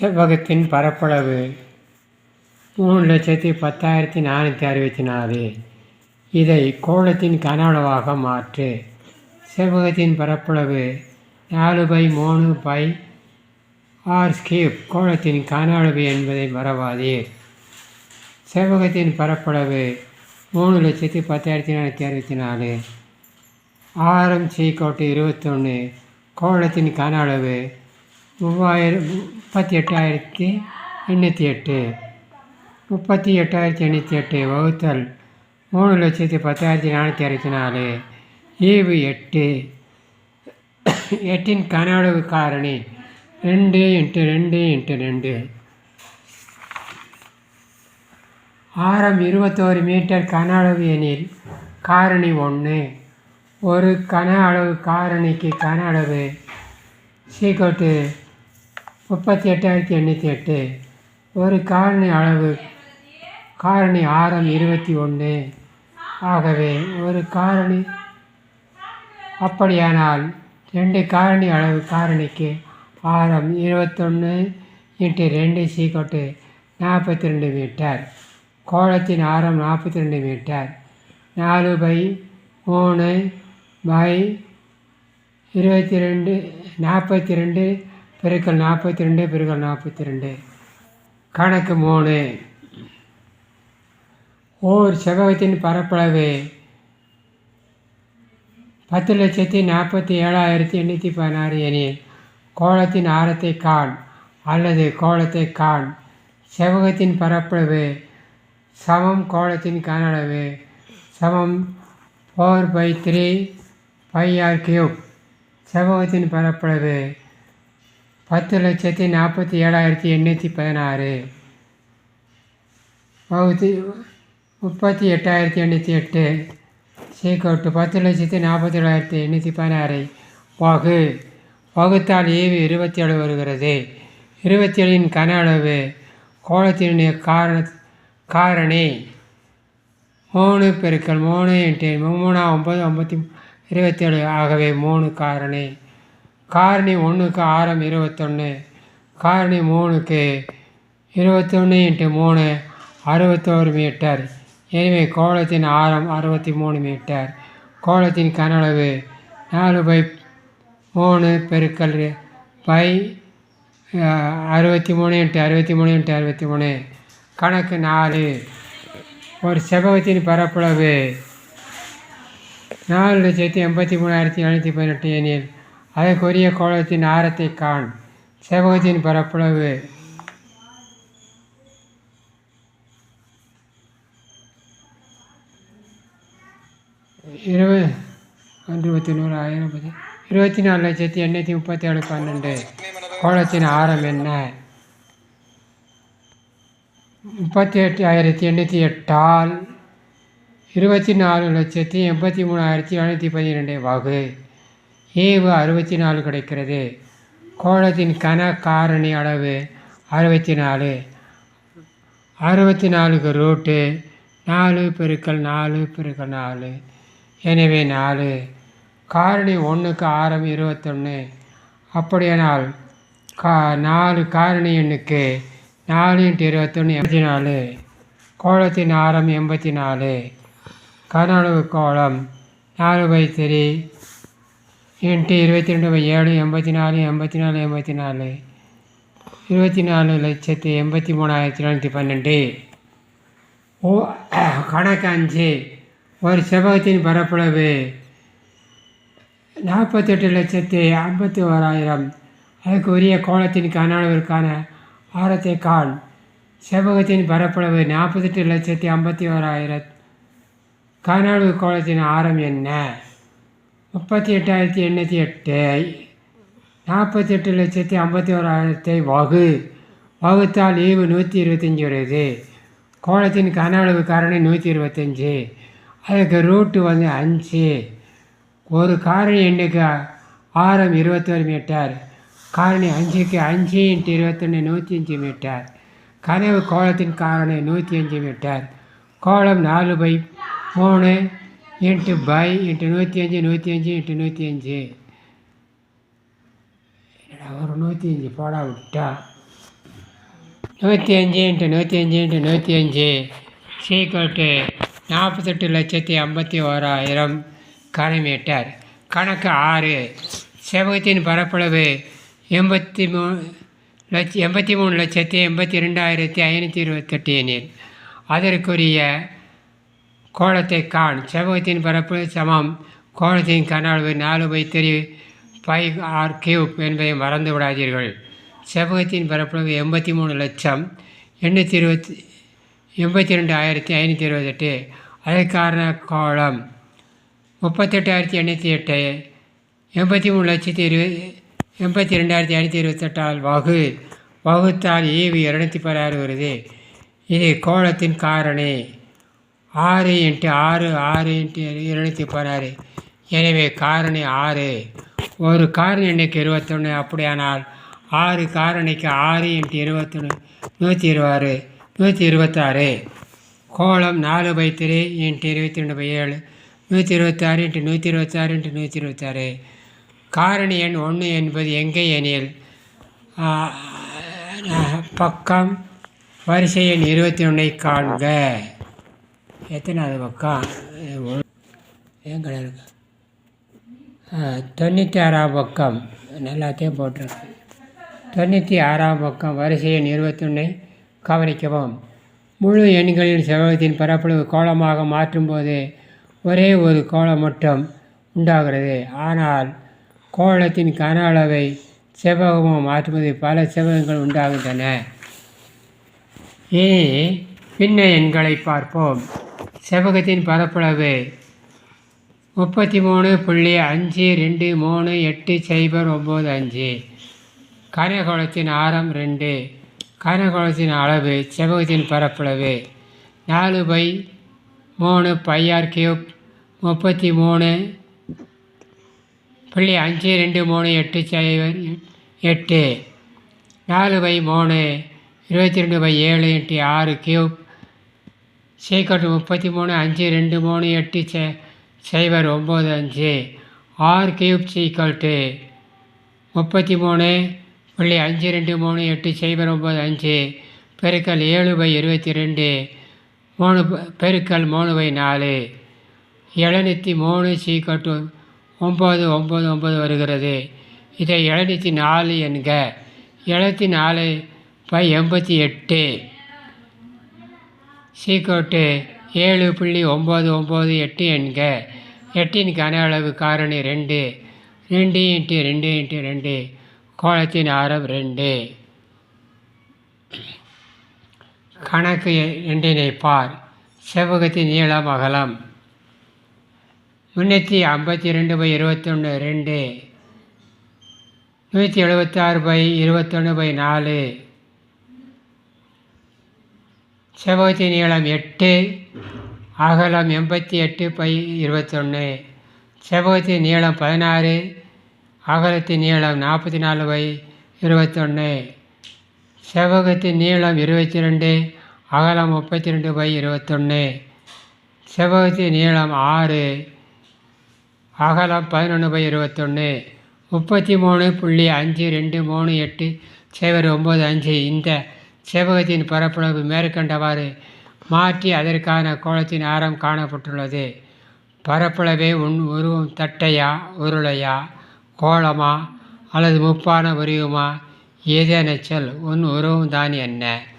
செவ்வகத்தின் பரப்பளவு மூணு லட்சத்தி பத்தாயிரத்தி நானூற்றி அறுபத்தி நாலு. இதை கோளத்தின் கன அளவாக மாற்று. செவ்வகத்தின் பரப்பளவு நாலு பை மூணு பை ஆர் ஸ்கியூப் கோளத்தின் கன அளவு என்பதை மறவாதீர். செவ்வகத்தின் பரப்பளவு மூணு லட்சத்தி பத்தாயிரத்தி நானூற்றி அறுபத்தி நாலு. ஆரம் சீக்கோட்டு இருபத்தொன்று கோளத்தின் கன அளவு மூவாயிரம் முப்பத்தி எட்டாயிரத்தி எண்ணூற்றி எட்டு. முப்பத்தி எட்டாயிரத்தி எண்ணூற்றி எட்டு வகுத்தல் மூணு லட்சத்தி பத்தாயிரத்தி நானூற்றி அறுபத்தி நாலு. ஈவு எட்டு. எட்டின் கன அளவு காரணி ரெண்டு இன்ட்டு ரெண்டு இன்ட்டு ரெண்டு. ஆரம் இருபத்தோரு மீட்டர் கன அளவு எனில் காரணி ஒன்று ஒரு கன அளவு காரணிக்கு கன அளவு சீக்கோட்டு முப்பத்தி எட்டாயிரத்தி எண்ணூற்றி எட்டு. ஒரு காரணி அளவு காரணி ஆரம் இருபத்தி ஒன்று. ஆகவே ஒரு காரணி அப்படியானால் ரெண்டு காரணி அளவு காரணிக்கு ஆரம் இருபத்தொன்று இன்ட்டு ரெண்டு சீக்கோட்டு நாற்பத்தி ரெண்டு மீட்டர். கோலத்தின் ஆரம் நாற்பத்தி ரெண்டு மீட்டர். நாலு பை மூணு பை இருபத்தி ரெண்டு நாற்பத்தி ரெண்டு பெருக்கல் நாற்பத்தி ரெண்டு பெருக்கல் நாற்பத்தி ரெண்டு கணக்கு மூணு. ஓர் செவ்வகத்தின் பரப்பளவு பத்து லட்சத்தி நாற்பத்தி ஏழாயிரத்தி எண்ணூற்றி பதினாறு எனில் கோலத்தின் ஆரத்தை காண் அல்லது கோலத்தை காண். செவ்வகத்தின் பரப்பளவு சமம் கோலத்தின் கனளவு சமம் four by three pi r cube செவ்வகத்தின் பரப்பளவு பத்து லட்சத்தி நாற்பத்தி ஏழாயிரத்தி எண்ணூற்றி பதினாறு. பகுதி முப்பத்தி எட்டாயிரத்தி எண்ணூற்றி எட்டு. சீக்கோட்டு பத்து லட்சத்தி நாற்பத்தி ஏழாயிரத்தி எண்ணூற்றி பதினாறு. வகு வகுத்தால் ஈவு இருபத்தி ஏழு வருகிறது. இருபத்தி ஏழின் கன அளவு கோலத்தினுடைய காரண காரணி மூணு பெருக்கல் மூணு இன்ட்டு மூணா ஒம்பது ஐம்பத்தி இருபத்தேழு ஆகவே மூணு காரணி. காரணி ஒன்றுக்கு ஆரம் இருபத்தொன்று காரணி மூணுக்கு இருபத்தொன்று இன்ட்டு மூணு அறுபத்தோரு மீட்டர். எனவே கோலத்தின் ஆரம் அறுபத்தி மூணு மீட்டர். கோலத்தின் கனளவு நாலு பை மூணு பெருக்கல் பை அறுபத்தி மூணு இன்ட்டு அறுபத்தி மூணு இன்ட்டு அறுபத்தி மூணு கணக்கு நாலு. ஒரு செவ்வகத்தின் பரப்பளவு நாலு லட்சத்தி எண்பத்தி மூணாயிரத்தி எழுநூற்றி பதினெட்டு எனில் அதற்குரிய கோலத்தின் ஆரத்தை காண். செவகத்தின் பரப்பளவு இருபது ஒன்று இருபத்தி நூறு ஆயிரம் பதி இருபத்தி நாலு லட்சத்தி எண்ணூற்றி முப்பத்தி ஏழு பன்னெண்டு. கோலத்தின் ஆரம் என்ன? முப்பத்தி எட்டு ஆயிரத்தி எண்ணூற்றி எட்டால் இருபத்தி நாலு லட்சத்தி எண்பத்தி மூணாயிரத்தி எழுநூற்றி பதிரெண்டு வகு. ஏவு அறுபத்தி நாலு கிடைக்கிறது. கோலத்தின் கன காரணி அளவு அறுபத்தி நாலு அறுபத்தி நாலுக்கு ரூட்டு நாலு பெருக்கள் நாலு பெருக்கள் நாலு. எனவே நாலு. காரணி ஒன்றுக்கு ஆரம் இருபத்தொன்று அப்படியானால் கா நாலு காரணி எண்ணுக்கு நாலு இன்ட்டு இருபத்தொன்று எண்பத்தி நாலு கோலத்தின் ஆரம் எண்பத்தி நாலு கனளவு கோலம் நாலு பை த்ரீ எட்டு இருபத்தி ரெண்டு ஏழு எண்பத்தி நாலு எண்பத்தி நாலு எண்பத்தி நாலு இருபத்தி நாலு லட்சத்தி எண்பத்தி மூணாயிரத்தி நானூற்றி பன்னெண்டு. ஓ கணக்கு அஞ்சு. ஒரு செவ்வகத்தின் பரப்பளவு நாற்பத்தெட்டு லட்சத்தி ஐம்பத்தி ஓராயிரம் அதுக்கு உரிய கோலத்தின் கன அளவிற்கான ஆரத்தை காண். செவ்வகத்தின் பரப்பளவு நாற்பத்தெட்டு லட்சத்தி ஐம்பத்தி ஓராயிரம் கன அளவு கோலத்தின் ஆரம் என்ன? முப்பத்தி எட்டாயிரத்தி எண்ணூற்றி எட்டு. நாற்பத்தெட்டு லட்சத்தி ஐம்பத்தி ஓராயிரத்தை வகு. வகுத்தால் ஈவு நூற்றி இருபத்தஞ்சி வருது. கோலத்தின் கன அளவு காரணி நூற்றி இருபத்தஞ்சி. அதுக்கு ரூட்டு வந்து அஞ்சு. ஒரு காரணி எண்ணுக்கு ஆரம் இருபத்தொரு மீட்டர் காரணி அஞ்சுக்கு அஞ்சு இன்ட்டு இருபத்தொன்று நூற்றி அஞ்சு மீட்டர் கனவு கோலத்தின் காரணி நூற்றி அஞ்சு மீட்டர் கோலம் நாலு பை மூணு. எட்டு பை எட்டு நூற்றி அஞ்சு நூற்றி அஞ்சு எட்டு நூற்றி அஞ்சு ஒரு நூற்றி அஞ்சு போடா விட்டா நூற்றி அஞ்சு இன்ட்டு நூற்றி அஞ்சு இன்ட்டு நூற்றி அஞ்சு சீக்கிரட்டு நாற்பத்தெட்டு லட்சத்தி ஐம்பத்தி ஓராயிரம் கனமீட்டர் கணக்கு ஆறு. செவகத்தின் பரப்பளவு எண்பத்தி மூணு லட்ச எண்பத்தி மூணு லட்சத்தி எண்பத்தி ரெண்டாயிரத்தி ஐநூற்றி இருபத்தெட்டு எண்ணில் அதற்குரிய கோலத்தை காண். செவகத்தின் பரப்பு சமம். கோலத்தின் கனளவு நாலு by three pi r cube என்பதை மறந்து விடாதீர்கள். செவகத்தின் பரப்பளவு எண்பத்தி மூணு லட்சம். எண்ணூற்றி இருபத்தி எண்பத்தி ரெண்டு ஆயிரத்தி ஐநூற்றி இருபத்தெட்டு. அதற்கான கோலம். முப்பத்தெட்டாயிரத்தி எண்ணூற்றி எட்டு. எண்பத்தி மூணு லட்சத்தி இருபது எண்பத்தி ரெண்டாயிரத்தி ஐநூற்றி இருபத்தெட்டால் வகு. வகுத்தால் ஈவு இரநூத்தி பதினாறு வருது. இது கோலத்தின் காரணி. ஆறு இன்ட்டு ஆறு ஆறு இன்ட்டு இருநூற்றி பதினாறு. எனவே காரணி ஆறு. ஒரு காரணி எண்ணிக்கை இருபத்தொன்று அப்படியானால் ஆறு காரணிக்கு ஆறு இன்ட்டு இருபத்தொன்று நூற்றி இருபாறு நூற்றி இருபத்தாறு. கோலம் நாலு பை த்ரீ இன்ட்டு இருபத்தி ரெண்டு பை ஏழு. நூற்றி இருபத்தாறு இன்ட்டு நூற்றி இருபத்தாறு இன்ட்டு நூற்றி இருபத்தாறு. காரணி எண் ஒன்று என்பது எங்கே எனில் பக்கம் வரிசை எண் இருபத்தி ஒன்றை காண்க. எத்தனாவது பக்கம் ஏன் இருக்கு? தொண்ணூற்றி ஆறாம் பக்கம். எல்லாத்தையும் போட்டிருக்கு தொண்ணூற்றி ஆறாம் பக்கம் வரிசை எண் இருபத்தொன்னை. கவனிக்கவும். முழு எண்களின் செவ்வகத்தின் பரப்பளவு கோலமாக மாற்றும்போது ஒரே ஒரு கோலம் மட்டும் உண்டாகிறது. ஆனால் கோலத்தின் கன அளவை செவ்வகமாக மாற்றும்போது பல செவ்வகங்கள் உண்டாகின்றன. இனி பின்ன எண்களை பார்ப்போம். செவ்வகத்தின் பரப்பளவு முப்பத்தி மூணு புள்ளி அஞ்சு ரெண்டு மூணு எட்டு சைபர் ஒம்பது அஞ்சு. கனகோளத்தின் ஆரம் ரெண்டு. கனகோளத்தின் அளவு செவ்வகத்தின் பரப்பளவு நாலு பை மூணு பையார் கியூப் முப்பத்தி மூணு புள்ளி அஞ்சு ரெண்டு மூணு எட்டு சைபர் எட்டு. நாலு பை மூணு இருபத்தி ரெண்டு பை ஏழு எட்டு ஆறு கியூப் சீக்கட்டு முப்பத்தி மூணு அஞ்சு ரெண்டு மூணு எட்டு சை சைபர் ஒம்பது அஞ்சு. ஆர் கியூப் சீக்கல்ட்டு முப்பத்தி மூணு புள்ளி அஞ்சு ரெண்டு மூணு எட்டு சைபர் ஒம்பது அஞ்சு பெருக்கல் ஏழு பை இருபத்தி ரெண்டு மூணு பெருக்கல் மூணு பை நாலு. எழுநூற்றி மூணு சீக்கட்டு ஒம்பது ஒம்பது ஒம்பது வருகிறது. இதை எழுநூற்றி நாலு என்க எழுநூற்றி நாலு பை எண்பத்தி எட்டு. சீக்கோட்டு ஏழு புள்ளி ஒம்பது ஒம்பது எட்டு என்க. எட்டின் கன அளவு காரணி ரெண்டு. ரெண்டு இன்ட்டு ரெண்டு இன்ட்டு ரெண்டு. கோலத்தின் ஆரம் ரெண்டு. கணக்கு ரெண்டினை பார். செவ்வகத்தின் நீளம் அகலம் முந்நூற்றி ஐம்பத்தி ரெண்டு பை இருபத்தொன்று ரெண்டு. நூற்றி எழுபத்தாறு பை இருபத்தொன்று பை நாலு. செவ்வகத்தின் நீளம் எட்டு அகலம் எண்பத்தி எட்டு பை இருபத்தொன்று செவ்வகத்தின் நீளம் பதினாறு அகலத்தின் நீளம் நாற்பத்தி நாலு பை இருபத்தொன்று செவ்வகத்தின் நீளம் இருபத்தி ரெண்டு அகலம் முப்பத்தி ரெண்டு பை இருபத்தொன்று செவ்வகத்தின் நீளம் ஆறு அகலம் பதினொன்று பை இருபத்தொன்று முப்பத்தி மூணு புள்ளி அஞ்சு ரெண்டு மூணு எட்டு சைபர் ஒம்பது அஞ்சு. இந்த செவ்வகத்தின் பரப்பளவு மேற்கண்டவாறு மாற்றி அதற்கான கோலத்தின் ஆரம் காணப்பட்டுள்ளது. பரப்பளவே உன் உருவம் தட்டையா உருளையா கோலமா அல்லது முப்பான வரியுமா? ஏதேனச்சல் உன் உருவம் தான் என்ன?